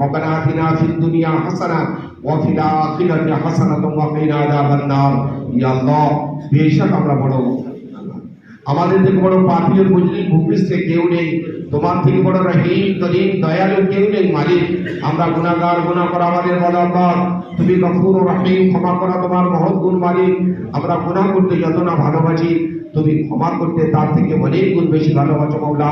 ربنا آتنا في الدنيا حسنة وفي الآخرة حسنة وقنا عذاب النار يا الله বেশক আমরা বড় আমাদের থেকে বড় পাপিও বুঝলি ভূপৃষ্ঠে কেউ নেই তোমার থেকে বড় রহিম করিম দয়ালু কেউ নেই মালিক আমরা গুণাগার গুণা করা আমাদের বদাব্বার তুমি গফুর ও রহিম ক্ষমা করা তোমার মহৎ গুণ মালিক আমরা গুণা করতে যত না ভালোবাসি তুমি ক্ষমা করতে তার থেকে অনেক গুণ বেশি ভালোবাসো মাওলা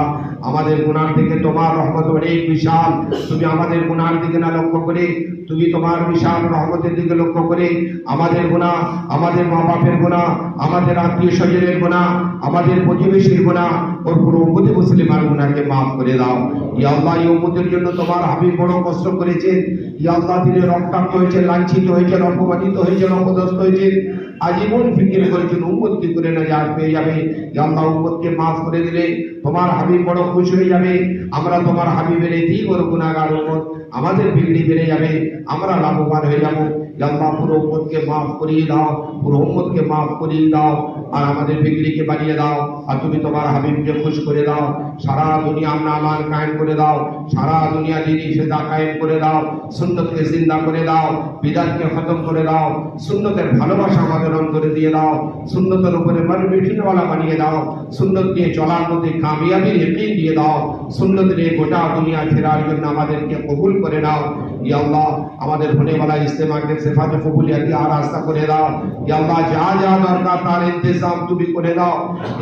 আমাদের গুনার থেকে তোমার রহমত অনেক বিশাল। তুমি আমাদের গুনার দিকে না লক্ষ্য করে, তুমি তোমার বিশাল রহমতের দিকে লক্ষ্য করে আমাদের গুণা, আমাদের মা বাপের গুণা, আমাদের আত্মীয় স্বজনের গুণা, আমাদের প্রতিবেশীর গুণা ওর পুরো উম্মতি মুসলিমার গুণাকে মাফ করে দাও। ইয়া আল্লাহ, এই উম্মতের জন্য তোমার হাবিব বড় কষ্ট করেছেন। ইয়া আল্লাহ, তিনি রক্তাক্ত হয়েছে লাঞ্ছিত হয়েছেন, অপমানিত হয়েছেন, অপদস্থ হয়েছেন। আজীবন ফিকির করেছেন উম্মত কি করে না যার পেয়ে যাবে। আল্লাহ উম্মতকে মাফ করে দিলে তোমার হাবিব বড় খুশি হয়ে যাবে। আমরা তোমার হাবিবের এই ওর গুণাগার উম্মত আমাদের বিগড়ি বেড়ে যাবে। আমরা লাভবান হয়ে যাব। আল্লাহ পুরো উম্মতকে মাফ করিয়ে দাও, পুরো উম্মতকে মাফ করিয়ে দাও আর আমাদের বিগড়িকে বানিয়ে দাও। আর তুমি তোমার হাবিবকে খুশ করে দাও। সারা দুনিয়া আমরা আমার কায়েম করে দাও। সারা দুনিয়া দিনই সেদা কায়েম করে দাও। সুন্নতকে জিন্দা করে দাও। বিদাতকে খতম করে দাও। সুন্নতের ভালোবাসা আমাদের অন্তরে দিয়ে দাও সুন্নতের উপরে মন মিঠিনওয়ালা বানিয়ে দাও সুন্নত নিয়ে চলার মধ্যে কামিয়াবির এমনি দিয়ে দাও সুন্নত নিয়ে গোটা দুনিয়া ফেরার জন্য আমাদেরকে কবুল করে দাও ইয়া আল্লাহ আমাদের হনে वाला ইস্তেমাকে সিফাতে কবুলিয়াতি আর রাস্তা করে দাও ইয়া আল্লাহ যা যা দরকার তার ইন্তজাম তুমি করে দাও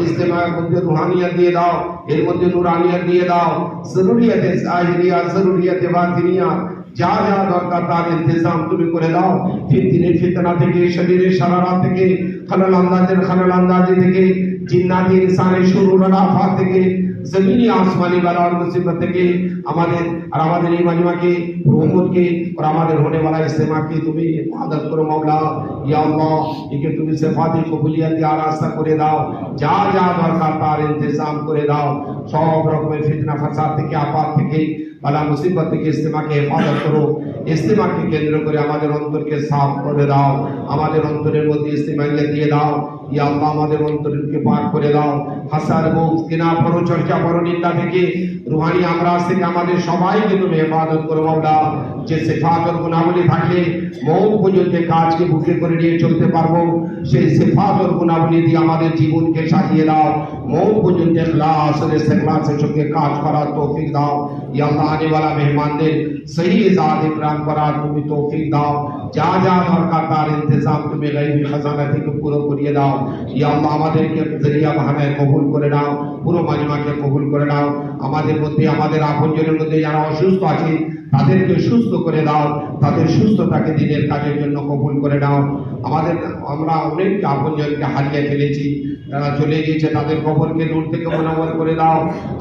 ইস্তেমার মধ্যে রুহানিয়ত দিয়ে দাও এর মধ্যে নুরানিয়ত দিয়ে দাও জরুরিয়াতে জাহিরিয়া জরুরিয়াতে বাতিনিয়া যা যা দরকার তার ইন্তজাম তুমি করে দাও। ফিতনের ফিতনা থেকে, শরীরের সারারা থেকে, খালাল আন্দাজের খালাল আন্দাজি থেকে, জিন্নাতি ইনসানের শুরুর আফাত থেকে, জমিনি আসমানি বালার মুসিবত থেকে। আমাদের আর আমাদের এই মাজমাকে রহমতকে, আর আমাদের হোনে वाला ইস্তেমাকে তুমি ইবাদত করো, মাওলা। ইয়া আল্লাহ, একে তুমি সিফাতে কবুলিয়াতি আর রাস্তা করে দাও। যা যা দরকার তার ইন্তজাম করে দাও। সব রকমের ফিতনা, ফাসাদ থেকে আপাত থেকে বালা মুসিবত থেকে ইস্তেমাকে হেফাজত করো। ইস্তেমাকে কেন্দ্র করে আমাদের অন্তরকে সাফ করে দাও। আমাদের অন্তরের মধ্যে ইস্তেমাইয়া দিয়ে দাও। ইয়া আল্লাহ, আমাদের অন্তরকে করে দাও। হাসার কিনা পরো চর্চা পরো নিন্দা থেকে। রুহানি আমরাজ থেকে আমাদের সবাইকে তুমি হেফাজত করো, মাওলা। যে গুণাবলী থাকলে মৌত পর্যন্ত কাজকে বুকে করে নিয়ে চলতে পারব। সেই সিফাত ও গুণাবলী দিয়ে আমাদের জীবনকে সাজিয়ে দাও। মৌত পর্যন্ত আর ইখলাসের সঙ্গে কাজ করার তৌফিক দাও। ইয়া আল্লাহ আনে वाला মেহমানদের সহি ইজাদ ইকরাম করার তুমি তৌফিক দাও যা যা দরকার তার ইন্তজাম তুমি গাইবি খাজানা থেকে পুরো করিয়ে দাও ইয়া আল্লাহ আমাদেরকে জরিয়া বাহানায় কবুল করে নাও পুরো মাজমাকে কবুল করে নাও আমাদের মধ্যে আমাদের আপনজনের মধ্যে যারা অসুস্থ আছে তাদেরকে সুস্থ করে দাও তাদের সুস্থতাকে দিনের কাজের জন্য কবুল করে নাও আমাদের আমরা অনেক আপনজনকে হারিয়ে ফেলেছি যারা চলে গিয়েছে তাদের কবরকে নূর থেকে মনোবর করে দাও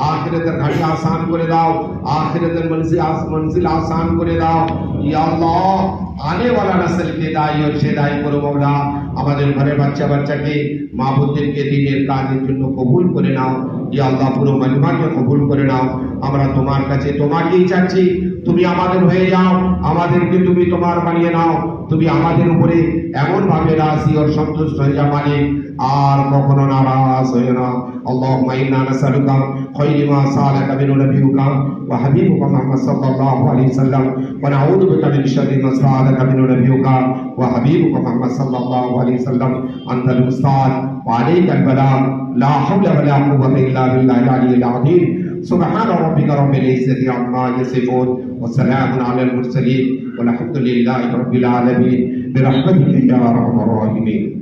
আখিরাতের ঘাটি আসান করে দাও আখিরাতের মনজিল আস মনজিল আসান করে দাও ইয়া আল্লাহ আনে वाला नस्ल के दाई और शेदाई করো মাওলা আমাদের ঘরে বাচ্চা বাচ্চাকে মা বোনদেরকে দিনের কাজের জন্য কবুল করে নাও। ইয়া আল্লাহ, পুরো মহিমাকে কবুল করে নাও। আমরা তোমার কাছে তোমাকেই চাচ্ছি। তুমি আমাদের হয়ে যাও। আমাদেরকে তুমি তোমার বানিয়ে নাও। তুমি আমাদের উপরে এমন ভাবে রাজি ও সন্তুষ্ট হয়ে যা মানে আর কখনো নারাজ হয়ে না। اللهم إنا نسألك خير ما سألك من نبيك وحبيبك محمد صلى الله عليه وسلم ونعوذ بك من شر ما سألك من نبيك وحبيبك محمد صلى الله عليه وسلم. أنت المستعان وعليك البلاغ. لا حول ولا قوة إلا بالله العلي العظيم. سبحان ربك رب العزة عما يصفون وسلام على المرسلين والحمد لله رب العالمين. برحمتك يا أرحم الراحمين.